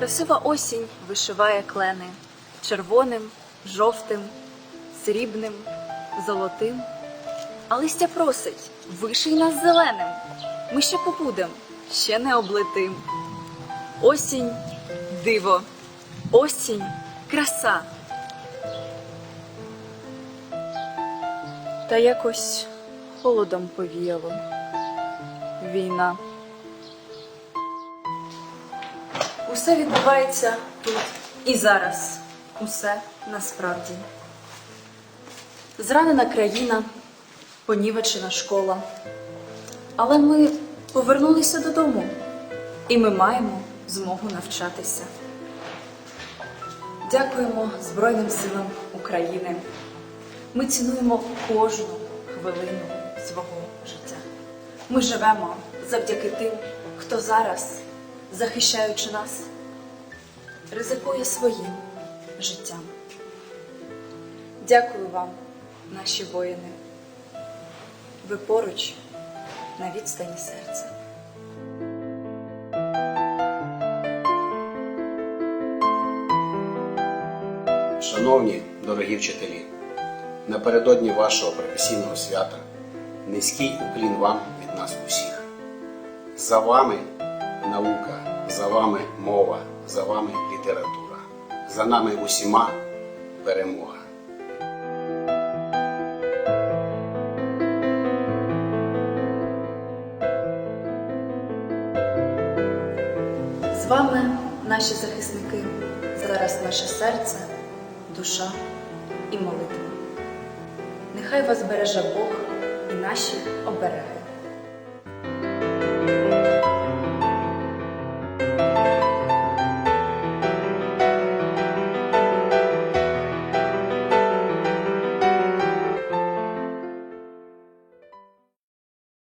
Красива осінь вишиває клени червоним, жовтим, срібним, золотим. А листя просить, виший нас зеленим. Ми ще побудем, ще не облетим. Осінь диво, осінь краса. Та якось холодом повіяло. Війна. Усе відбувається тут і зараз. Усе насправді. Зранена країна, понівечена школа. Але ми повернулися додому, і ми маємо змогу навчатися. Дякуємо Збройним силам України. Ми цінуємо кожну хвилину свого життя. Ми живемо завдяки тим, хто зараз, захищаючи нас, ризикує своїм життям. Дякую вам, наші воїни. Ви поруч на відстані серця. Шановні дорогі вчителі, напередодні вашого професійного свята низький уклін вам від нас усіх. За вами наука, за вами мова, за вами література, за нами усіма перемога. З вами, наші захисники, зараз наше серце, душа і молитва. Нехай вас береже Бог і наші обереги.